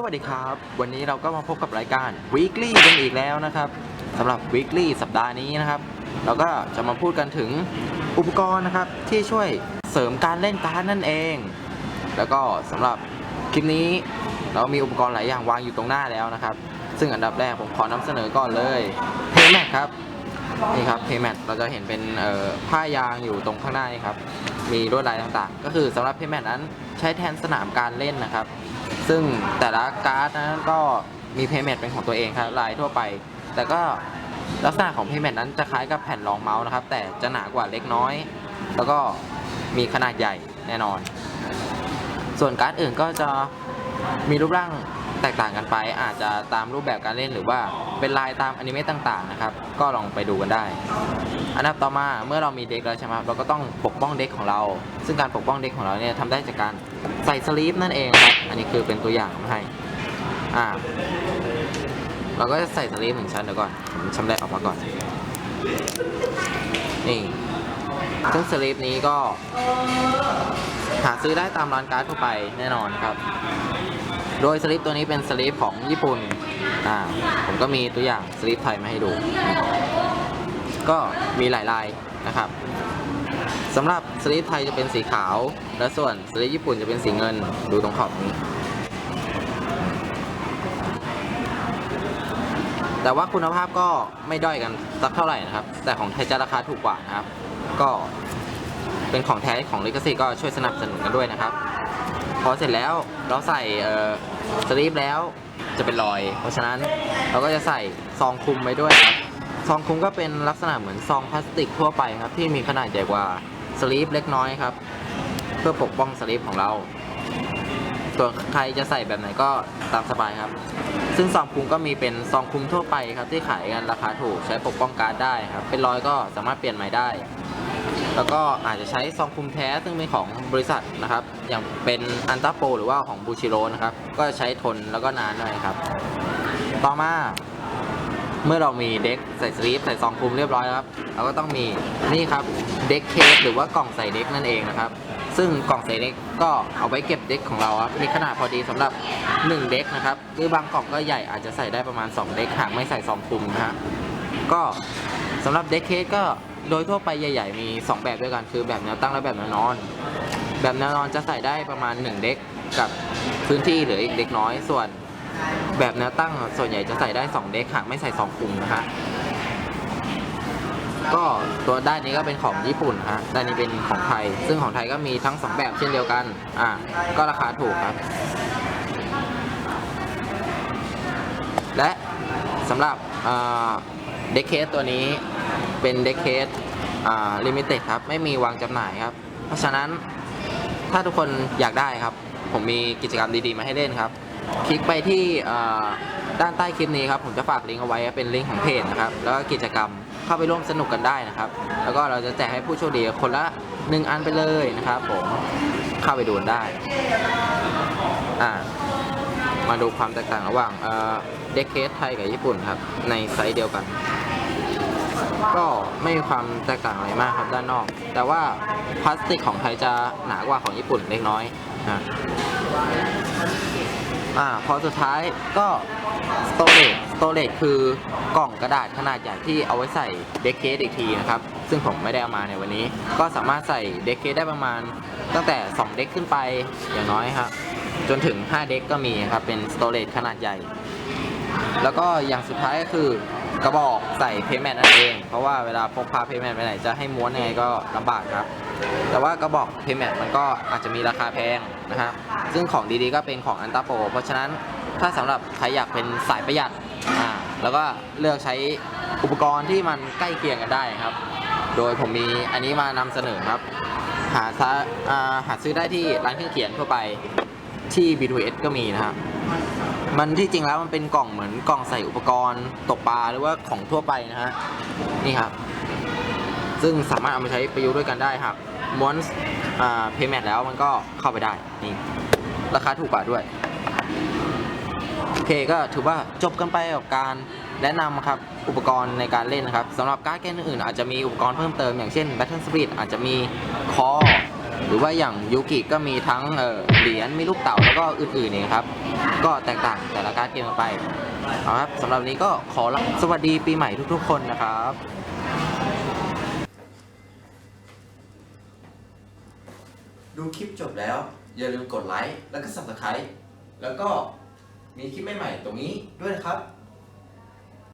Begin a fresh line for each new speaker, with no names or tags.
สวัสดีครับ วันนี้เราก็มาพบกับรายการ Weekly กันอีกแล้วนะครับสำหรับ Weekly สัปดาห์นี้นะครับ เราก็จะมาพูดกันถึงอุปกรณ์นะครับ ที่ช่วยเสริมการเล่นการ์ดนั่นเอง แล้วก็สำหรับคลิปนี้เรามีอุปกรณ์หลายอย่างวางอยู่ตรงหน้าแล้วนะครับ ซึ่งอันดับแรกผมขอนำเสนอก่อนเลย Paymat ครับนี่ครับ Paymat เราจะเห็นเป็นผ้ายางอยู่ตรงข้างหน้านี่ครับมีลวดลายต่างๆ ก็คือสำหรับ Paymat นั้นใช้แทนสนามการเล่นนะครับ ซึ่งแต่ละการ์ดนั้นก็มี Paymat เป็นของตัวเองครับลายทั่วไป แต่ก็ลักษณะของ Paymat นั้นจะคล้ายกับแผ่นรองเมาส์นะครับ แต่จะหนากว่าเล็กน้อย แล้วก็มีขนาดใหญ่แน่นอน ส่วนการ์ดอื่นก็จะมีรูปร่างแตกต่างกันไป อาจจะตามรูปแบบการเล่นหรือว่าเป็นลายตามอนิเมะต่างๆนะครับ ก็ลองไปดูกันได้ อันดับต่อมาเมื่อเรามีเด็กแล้วใช่ไหมครับเราก็ต้องปกป้องเด็กของเรา ซึ่งการปกป้องเด็กของเราเนี่ยทำได้จากการใส่สลีปนั่นเองครับอันนี้คือเป็นตัวอย่างมาให้อ่าเราก็จะใส่สลีปหนึ่งชั้นเดี๋ยวก่อนผมชำแหละออกมาก่อนนี่ซึ่งสลีปนี้ก็ หาซื้อได้ตามร้านการ์ดทั่วไปแน่นอนครับ โดยสลิปตัวนี้เป็นสลิปของญี่ปุ่นอ่าผมก็มีตัวอย่างสลิปไทยมาให้ดู ก็มีหลายลายนะครับสำหรับสลิปไทยจะเป็นสีขาว และส่วนสลิปญี่ปุ่นจะเป็นสีเงินดูตรงขอบนี้ แต่ว่าคุณภาพก็ไม่ด้อยกันสักเท่าไหร่นะครับ แต่ของไทยจะราคาถูกกว่านะครับ ก็เป็นของแท้ของลิขสิทธิ์ก็ช่วยสนับสนุนกันด้วยนะครับ อเสร็จแล้วเราใส่เอ่อสลีปแล้วจะเป็นรอย เพราะฉะนั้นเราก็จะใส่ซองคุมไปด้วยครับซองคุมก็เป็นลักษณะเหมือนซองพลาสติกทั่วไปครับ ที่มีขนาดใหญ่กว่าสลีปเล็กน้อยครับ เพื่อปกป้องสลีปของเราส่วนใครจะใส่แบบไหนก็ตามสบายครับ ซึ่งซองคุมก็มีเป็นซองคุมทั่วไปครับที่ขายกันราคาถูกใช้ปกป้องการได้ครับ เป็นรอยก็สามารถเปลี่ยนใหม่ได้ แล้วก็อาจจะใช้ซองคลุมแท้ซึ่งเป็นของบริษัทนะครับ อย่างเป็นอันต p โปหรือว่าของบูชิโรนะครับ ก็จะใช้ทนแล้วก็นานหน่อยครับ ต่อมาเมื่อเรามีเด็กใส่สลีปใส่ซองคลุมเรียบร้อยครับ เราก็ต้องมีนี่ครับเด็กเคสหรือว่ากล่องใส่เด็กนั่นเองนะครับ ซึ่งกล่องใส่เด็กก็เอาไว้เก็บเด็กของเราครับมีขนาดพอดีสำหรับ 1 เด็กนะครับหรือบางกล่องก็ใหญ่อาจจะใส่ได้ประมาณ 2 เด็กหากไม่ใส่ซองคลุมนะฮะก็ สำหรับเด็กเคสก็โดยทั่วไปใหญ่ ๆ มี 2 แบบด้วยกัน คือแบบแนวตั้งและแบบแนวนอน แบบแนวนอนจะใส่ได้ประมาณ 1 เด็กกับพื้นที่หลืออีกเด็กน้อย ส่วนแบบแนวตั้งส่วนใหญ่จะใส่ได้ 2 เด็กหากไม่ใส่ซองคลุมนะฮะก็ตัวด้านนี้ก็เป็นของญี่ปุ่นฮะด้านนี้เป็นของไทย ซึ่งของไทยก็มีทั้งสองแบบเช่นเดียวกัน อ่าก็ราคาถูกครับ และสำหรับ เด็กเคสตัวนี้เป็นเด็กเคสลิมิเต็ดครับ ไม่มีวางจำหน่ายครับ เพราะฉะนั้นถ้าทุกคนอยากได้ครับ ผมมีกิจกรรมดีๆ มาให้เล่นครับ คลิกไปที่ด้านใต้คลิปนี้ครับ ผมจะฝากลิงก์เอาไว้เป็นลิงก์ของเพจนะครับ แล้วก็กิจกรรมเข้าไปร่วมสนุกกันได้นะครับ แล้วก็เราจะแจกให้ผู้โชคดีคนละหนึ่งอันไปเลยนะครับ ผมเข้าไปดูได้อ่า มาดูความแตกต่างระหว่างเด็กเคสไทยกับญี่ปุ่นครับ ในไซส์เดียวกัน ก็ไม่มีความแตกต่างอะไรมากครับด้านนอก แต่ว่าพลาสติกของไทยจะหนากว่าของญี่ปุ่นเล็กน้อยนะอ่าพอสุดท้ายก็สโตเรจสโตเรจคือกล่องกระดาษขนาดใหญ่ที่เอาไว้ใส่เด็กเคสอีกทีนะครับ ซึ่งผมไม่ได้เอามาในวันนี้ ก็สามารถใส่เด็กเคสได้ประมาณตั้งแต่ 2 เด็กขึ้นไปอย่างน้อยครับ จนถึง 5 เด็กก็มีครับ เป็นสโตเรจขนาดใหญ่ แล้วก็อย่างสุดท้ายก็คือกระบอกใส่เพย์แมนนั่นเอง เพราะว่าเวลาพกพาเพย์แมนไปไหนจะให้ม้วนยังไงก็ลำบากครับ แต่ว่ากระบอกเพย์แมนมันก็อาจจะมีราคาแพงนะครับ ซึ่งของดีๆก็เป็นของอันตาโปเพราะฉะนั้นถ้าสำหรับใครอยากเป็นสายประหยัดอ่าแล้วก็เลือกใช้อุปกรณ์ที่มันใกล้เคียงกันได้ครับ โดยผมมีอันนี้มานำเสนอครับหาาหาซื้อได้ที่ร้านเครื่องเขียนทั่วไป ที่ B2S ก็มีนะครับมันที่จริงแล้วมันเป็นกล่องเหมือนกล่องใส่อุปกรณ์ตกปลาหรือว่าของทั่วไปนะฮะนี่ครับซึ่งสามารถเอามาใช้ประยุกต์ด้วยกันได้ครับม้วนเพย์แมทแล้วมันก็เข้าไปได้นี่ราคาถูกกว่าด้วยโอเคก็ถือว่าจบกันไปกับการแนะนำครับอุปกรณ์ในการเล่นนะครับสำหรับการ์ดเกมอื่นๆอาจจะมีอุปกรณ์เพิ่มเติมอย่างเช่น Battle Speed อาจจะมีคอ หรือว่าอย่างยูกิก็มีทั้งเหรียญมีลูกเต๋าแล้วก็อื่นๆนี่ครับ ก็แตกต่างแต่ละการ์ดเกมกันไปเอาครับสำหรับนี้ก็ขอรับสวัสดีปีใหม่ทุกๆ คนนะครับดูคลิปจบแล้ว อย่าลืมกดไลค์แล้วก็ subscribe แล้วก็มีคลิปใหม่ๆตรงนี้ด้วยนะครับ